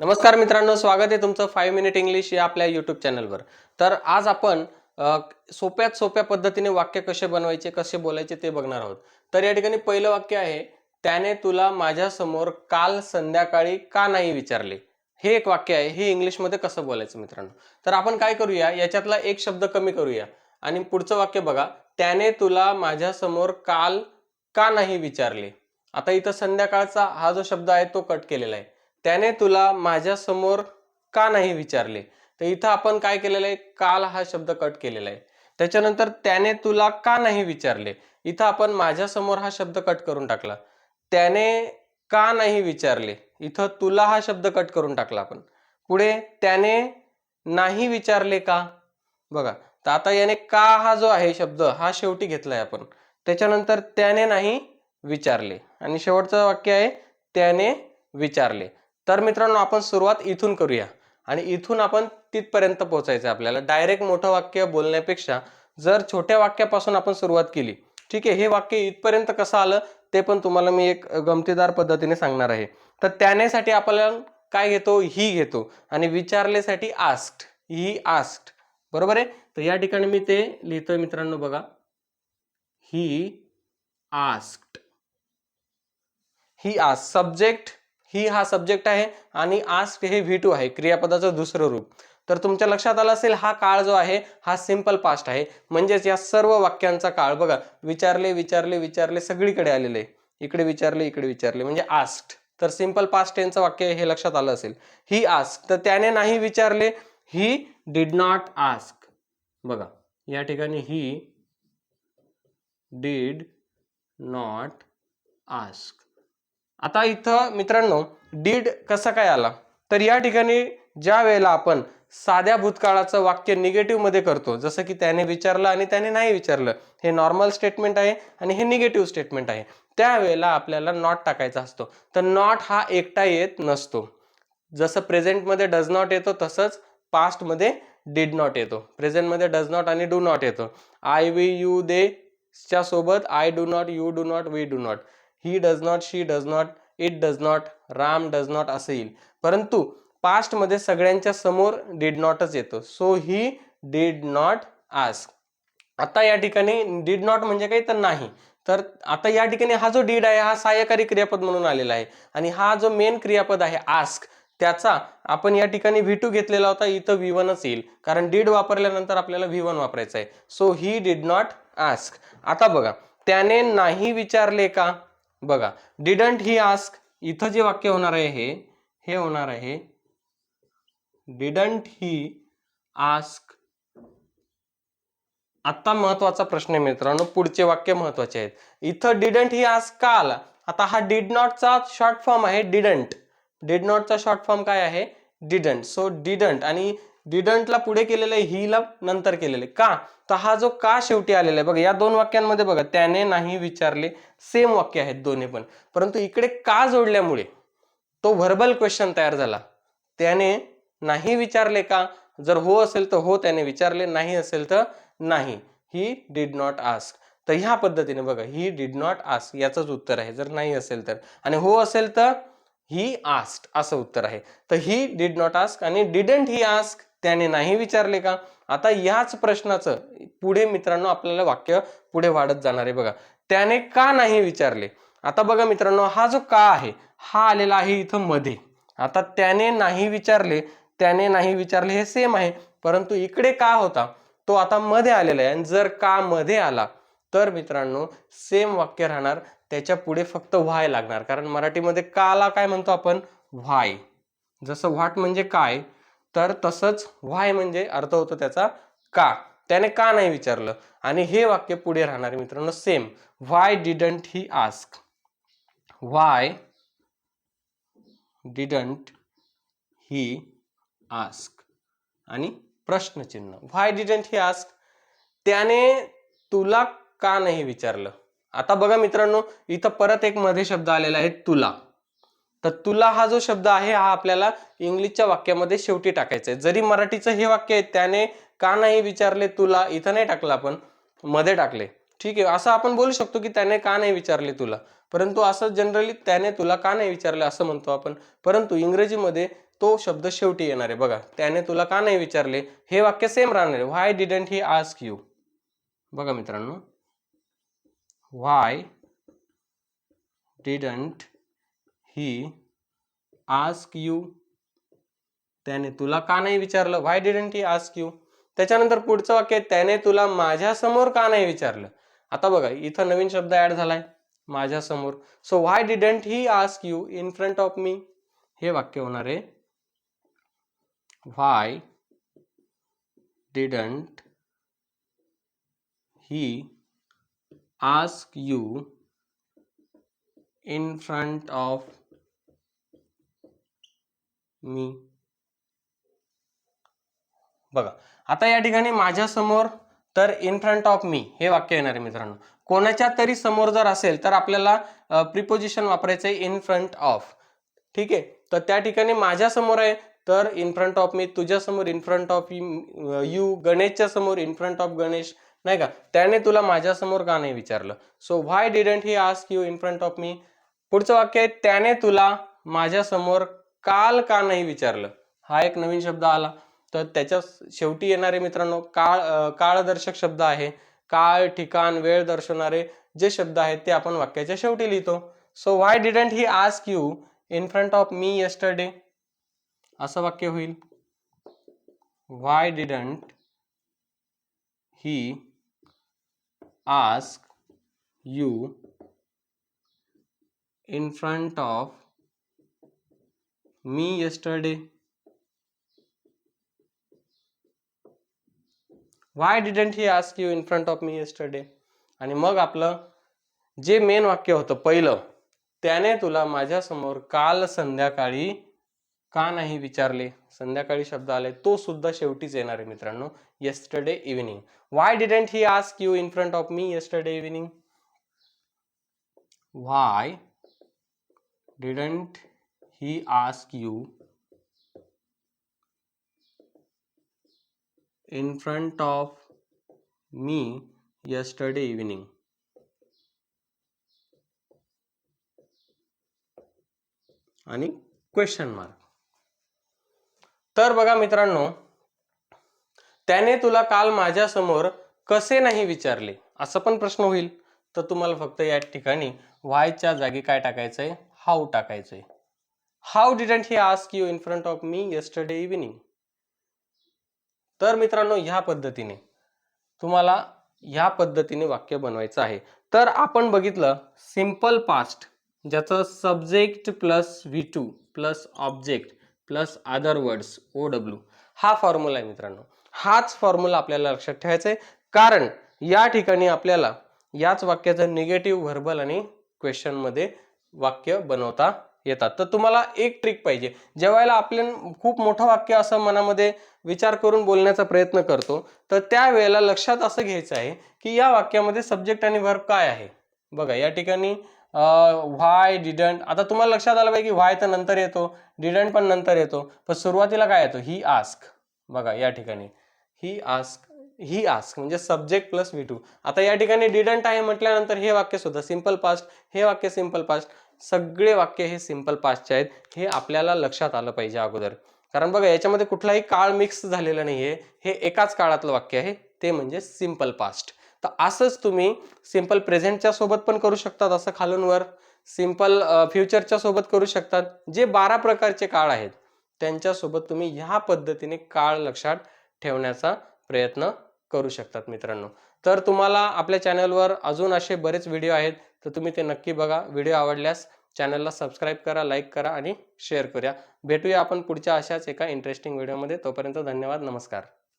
नमस्कार मित्रांनो स्वागत आहे तुमचं फाईव्ह मिनिट इंग्लिश या आपल्या यूट्यूब चॅनलवर तर आज आपण सोप्यात सोप्या पद्धतीने वाक्य कसे बनवायचे कसे बोलायचे ते बघणार आहोत. तर या ठिकाणी पहिलं वाक्य आहे त्याने तुला माझ्यासमोर काल संध्याकाळी का नाही विचारले? हे एक वाक्य आहे हे इंग्लिशमध्ये कसं बोलायचं मित्रांनो? तर आपण काय करूया याच्यातला एक शब्द कमी करूया आणि पुढचं वाक्य बघा त्याने तुला माझ्यासमोर काल का नाही विचारले? आता इथं संध्याकाळचा हा जो शब्द आहे तो कट केलेला आहे. त्याने तुला माझ्यासमोर का नाही विचारले? तर इथं आपण काय केलेलं आहे? काल हा शब्द कट केलेला आहे. त्याच्यानंतर त्याने तुला का नाही विचारले? इथं आपण माझ्यासमोर हा शब्द कट करून टाकला. त्याने का नाही विचारले? इथं तुला हा शब्द कट करून टाकला आपण. पुढे त्याने नाही विचारले का? बघा तर आता याने का हा जो आहे शब्द हा शेवटी घेतलाय आपण. त्याच्यानंतर त्याने नाही विचारले. आणि शेवटचं वाक्य आहे त्याने विचारले. तर मित्रांनो आपण सुरुवात इथून करूया. आणि इथून आपण तिथपर्यंत पोहोचायचं आहे आपल्याला. डायरेक्ट मोठं वाक्य बोलण्यापेक्षा जर छोट्या वाक्यापासून आपण सुरुवात केली ठीक आहे हे वाक्य इथपर्यंत कसं आलं ते पण तुम्हाला मी एक गमतीदार पद्धतीने सांगणार आहे. तर त्यानेसाठी आपल्याला काय घेतो? ही घेतो. आणि विचारलेसाठी आस्ट ही आस्ट बरोबर आहे? तर या ठिकाणी मी ते लिहितोय मित्रांनो बघा. He asked he ask subject ही हा सब्जेक्ट आहे आणि आस्क हे व्ही टू आहे क्रियापदाचं दुसरं रूप. तर तुमच्या लक्षात आलं असेल हा काळ जो आहे हा सिंपल पास्ट आहे. म्हणजेच या सर्व वाक्यांचा काळ बघा विचारले विचारले विचारले सगळीकडे आलेले. इकडे विचारले इकडे विचारले म्हणजे आस्ट तर सिंपल पास्ट टेनचं वाक्य हे लक्षात आलं असेल. ही आस्क तर त्याने नाही विचारले ही डिड नॉट आस्क बघा या ठिकाणी ही डीड नॉट आस्क आता इथं मित्रांनो डीड कसं काय आला? तर या ठिकाणी ज्या वेळेला आपण साध्या भूतकाळाचं वाक्य निगेटिव्हमध्ये करतो जसं की त्याने विचारलं आणि त्याने नाही विचारलं हे नॉर्मल स्टेटमेंट आहे आणि हे निगेटिव्ह स्टेटमेंट आहे. त्यावेळेला आपल्याला नॉट टाकायचा असतो. तर नॉट हा एकटा येत नसतो. जसं प्रेझेंटमध्ये डज नॉट येतो तसंच पास्टमध्ये डीड नॉट येतो. प्रेझेंटमध्ये डज नॉट आणि डू नॉट येतो. आय वी यू दे च्या सोबत I do not you do not we do not he does not she does not it does not Ram does not असं येईल. परंतु पास्टमध्ये सगळ्यांच्या समोर डीड नॉटच येतो. So he did not ask आता या ठिकाणी डीड नॉट म्हणजे काही तर नाही. तर आता या ठिकाणी हा जो डीड आहे हा सहाय्यकारी क्रियापद म्हणून आलेला आहे. आणि हा जो मेन क्रियापद आहे आस्क त्याचा आपण या ठिकाणी व्ही टू घेतलेला होता इथं व्ही वनच येईल. कारण डीड वापरल्यानंतर आपल्याला व्ही वन वापरायचं आहे. So he did not ask आता बघा त्याने नाही विचारले का? बघा डिडंट ही आस्क इथं जे वाक्य होणार आहे हे हे होणार आहे डिडंट ही आस्क आता महत्त्वाचा प्रश्न आहे मित्रांनो पुढचे वाक्य महत्त्वाचे आहेत. इथं डिडंट ही आस्क का आला आता हा डिड नॉटचा शॉर्ट फॉर्म आहे डिडंट डिड नॉटचा शॉर्ट फॉर्म काय आहे? डिडंट सो डिडंट आणि डिडंटला पुढे केलेलं आहे हीला नंतर केलेलं आहे. का? तर हा जो का शेवटी आलेला आहे बघा या दोन वाक्यांमध्ये बघा त्याने नाही विचारले सेम वाक्य आहेत दोन्ही पण. परंतु इकडे का जोडल्यामुळे तो व्हर्बल क्वेश्चन तयार झाला. त्याने नाही विचारले का? जर हो असेल तर हो त्याने विचारले नाही असेल तर नाही. ही डिड नॉट आस्क तर ह्या पद्धतीने बघा ही डीड नॉट आस्क याचंच उत्तर आहे. जर नाही असेल तर. आणि हो असेल तर ही आस्क असं उत्तर आहे. तर ही डिड नॉट आस्क आणि डिडंट ही आस्क त्याने नाही विचारले का? आता याच प्रश्नाचं पुढे मित्रांनो आपल्याला वाक्य पुढे वाढत जाणार आहे बघा. त्याने का नाही विचारले? आता बघा मित्रांनो हा जो का आहे हा आलेला आहे इथं मध्ये. आता त्याने नाही विचारले त्याने नाही विचारले हे सेम आहे परंतु इकडे का होता? तो आता मध्ये आलेला आहे. आणि जर का मध्ये आला तर मित्रांनो सेम वाक्य राहणार त्याच्या पुढे फक्त व्हाय लागणार. कारण मराठीमध्ये काला काय म्हणतो आपण? व्हाय. जसं व्हाट म्हणजे काय तर तसंच व्हाय म्हणजे अर्थ होतो त्याचा का. त्याने का नाही विचारलं? आणि हे वाक्य पुढे राहणार आहे मित्रांनो. Same why didn't he ask why didn't he ask आणि प्रश्नचिन्ह. व्हाय डिडंट ही आस्क त्याने तुला का नाही विचारलं? आता बघा मित्रांनो इथं परत एक मध्ये शब्द आलेला आहे तुला. तर तुला हा जो शब्द आहे हा आपल्याला इंग्लिशच्या वाक्यामध्ये शेवटी टाकायचा आहे. जरी मराठीचं हे वाक्य आहे त्याने का नाही विचारले तुला? इथं नाही टाकलं आपण. मध्ये टाकले. ठीक आहे. असं आपण बोलू शकतो की त्याने का नाही विचारले तुला? परंतु असं जनरली त्याने तुला का नाही विचारले असं म्हणतो आपण. परंतु इंग्रजीमध्ये तो शब्द शेवटी येणार आहे. बघा त्याने तुला का नाही विचारले? हे वाक्य सेम राहणार आहे. Why didn't he ask you बघा मित्रांनो. Why didn't he ask you त्याने तुला का नाही विचारलं? Why didn't he ask you त्याच्यानंतर पुढचं वाक्य त्याने तुला माझ्यासमोर का नाही विचारलं? आता बघा इथं नवीन शब्द ऍड झालाय माझ्यासमोर. So why didn't he ask you in front of me हे वाक्य होणार आहे. Why didn't he ask you in front of me. बघा आता या ठिकाणी माझ्यासमोर तर इन फ्रंट ऑफ मी हे वाक्य येणार आहे मित्रांनो. कोणाच्या तरी समोर जर असेल तर आपल्याला प्रिपोजिशन वापरायचं आहे इन फ्रंट ऑफ ठीक आहे? तर त्या ठिकाणी माझ्यासमोर आहे तर इन फ्रंट ऑफ मी तुझ्यासमोर इन फ्रंट ऑफ यू गणेशच्या समोर इन फ्रंट ऑफ गणेश नाही का? त्याने तुला माझ्यासमोर का नाही विचारलं? So why didn't he ask you in front of me पुढचं वाक्य आहे त्याने तुला माझ्यासमोर काल का नाही विचारलं? हा एक नवीन शब्द आला. तर त्याच्या शेवटी येणारे मित्रांनो काळ काळदर्शक शब्द आहे. काळ ठिकाण वेळ दर्शवणारे जे शब्द आहेत ते आपण वाक्याच्या शेवटी लिहितो. So why didn't he ask you in front of me yesterday असं वाक्य होईल. Why didn't he ask you in front of me yesterday why didn't he ask you in front of me yesterday आणि मग आपलं जे main वाक्य होतं पहिलं त्याने तुला माझ्यासमोर काल संध्याकाळी का नाही विचारले? संध्याकाळी शब्द आले तो सुद्धा शेवटीच येणार आहे मित्रांनो yesterday evening why didn't he ask you in front of me yesterday evening why didn't he ask you in front of me yesterday evening. आणि क्वेश्चन मार्क तर बघा मित्रांनो त्याने तुला काल माझ्यासमोर कसे नाही विचारले? असं पण प्रश्न होईल. तर तुम्हाला फक्त या ठिकाणी व्हायच्या जागी काय टाकायचंय? How टाकायचंय. How didn't he ask you in front of me yesterday evening तर मित्रांनो ह्या पद्धतीने तुम्हाला ह्या पद्धतीने वाक्य बनवायचं आहे. तर आपण बघितलं सिंपल पास्ट ज्याचं subject plus V two plus object plus other words O W हा फॉर्म्युला आहे मित्रांनो. हाच फॉर्म्युला आपल्याला लक्षात ठेवायचा आहे कारण या ठिकाणी आपल्याला याच वाक्याचं निगेटिव्ह व्हर्बल आणि क्वेश्चनमध्ये वाक्य बनवता येतात. तर तुम्हाला एक ट्रिक पाहिजे. जेव्हा आपण खूप मोठं वाक्य असं मनामध्ये विचार करून बोलण्याचा प्रयत्न करतो तर त्यावेळेला लक्षात असं घ्यायचं आहे की या वाक्यामध्ये सब्जेक्ट आणि वर्ब काय आहे? बघा या ठिकाणी व्हाय डिडंट आता तुम्हाला लक्षात आलं पाहिजे की व्हाय तर नंतर येतो डिडंट पण नंतर येतो पण सुरुवातीला काय येतो? ही आस्क बघा या ठिकाणी. ही आस्क ही आस्क म्हणजे सब्जेक्ट प्लस व्ही टू आता या ठिकाणी डिडंट आहे म्हटल्यानंतर हे वाक्य सुद्धा सिंपल पास्ट हे वाक्य सिंपल पास्ट सगळे वाक्य हे सिंपल पास्टचे आहेत. हे आपल्याला लक्षात आलं पाहिजे अगोदर. कारण बघा याच्यामध्ये कुठलाही काळ मिक्स झालेला आहे हे एकाच काळातलं वाक्य आहे. ते म्हणजे सिंपल पास्ट तर असंच तुम्ही सिंपल प्रेझेंटच्या सोबत पण करू शकतात असं खालून वर. सिंपल फ्युचरच्या सोबत करू शकतात. जे बारा प्रकारचे काळ आहेत त्यांच्यासोबत तुम्ही ह्या पद्धतीने काळ लक्षात ठेवण्याचा प्रयत्न करू शकतात मित्रांनो. तर तुम्हाला आपल्या चॅनलवर अजून असे बरेच व्हिडिओ आहेत. तर तुम्ही ते नक्की बघा. व्हिडिओ आवडल्यास चॅनलला सबस्क्राईब करा लाईक करा आणि शेअर करूया भेटूया आपण पुढच्या अशाच एका इंटरेस्टिंग व्हिडिओमध्ये तोपर्यंत धन्यवाद. नमस्कार.